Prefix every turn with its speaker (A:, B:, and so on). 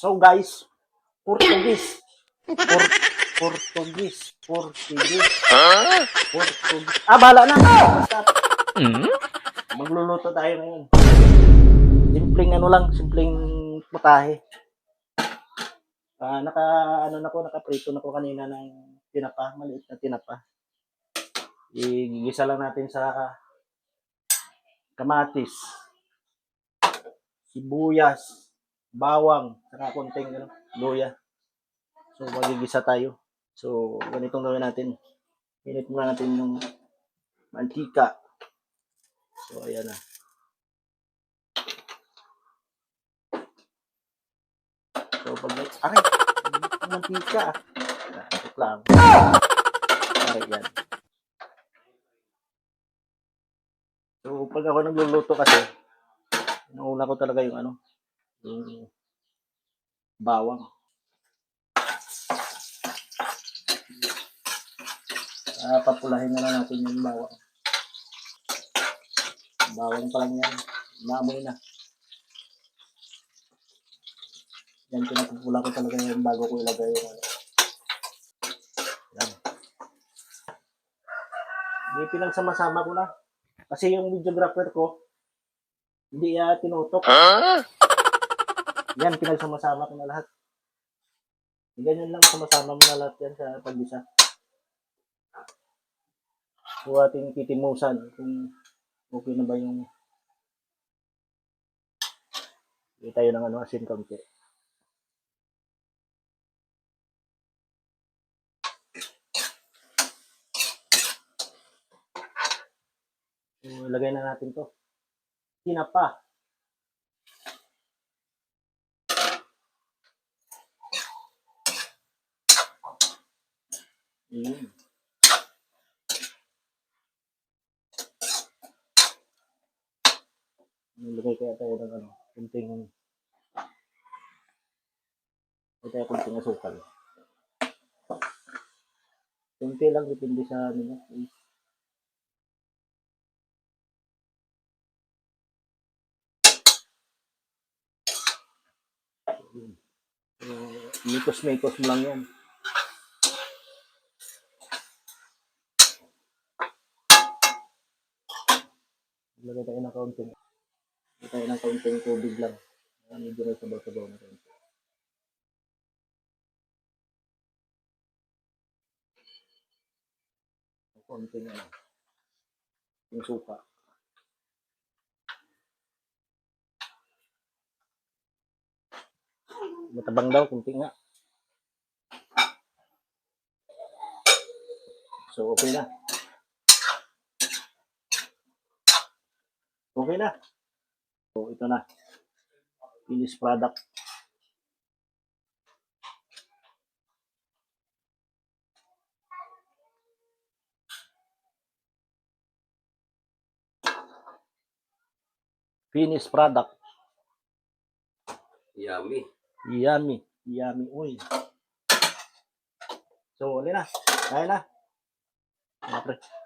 A: So guys, Portuguese. Por Portuguese. Portuguese. Portuguese. Ah, bahala na. Basta, magluluto tayo ngayon. Simpleng ano lang, simpleng putahe. Ah, naka ano na ko, nakaprito na ko kanina ng tinapa, maliit na tinapa. Igigisa lang natin sa kamatis, sibuyas, bawang, saka konting ano, luya. So, magigisa tayo. So, ganitong gawin natin. Init muna natin yung mantika. So, ayan na. So, pag. Aray! Mantika. Ito lang. Aray, yan. So, pag ako nagluluto kasi, inuuna ko talaga yung ano, yung bawang. Ah, papulahin na lang natin yung bawang. Bawang pa lang yan. Maamoy na. Yan, pinapupula ko talaga yan bago ko ilagay yung ano. Yan. Hindi pinagsama-sama ko na. Kasi yung videographer ko, hindi niya tinutok. Yan, pinagsama-sama ko na lahat. Ganyan lang, sumasama mo na lahat yan sa pag-isa. So, ating titimusan kung okay na ba yung hindi tayo ng ano, asin kaunti. So, ilagay na natin to. Tinapa. Yun. Nilagay kaya tayo ng ano, kunting Lagay tayo kunting asukal. Kunti lang depende sa ano niya. Mikos-mikos mo lang yan. Lagay tayo ng kaunting. Lagay tayo ng kaunting tubig lang. Medyo may sabaw-sabaw na kaunti. Kaunting ano. Yung suka. Matabang daw, kunti nga. So, okay na. Okay na. So, ito na. Finished product. Finished product.
B: Yummy.
A: Yummy. Yummy. Uy. So, uli na. Kaya na. Mga.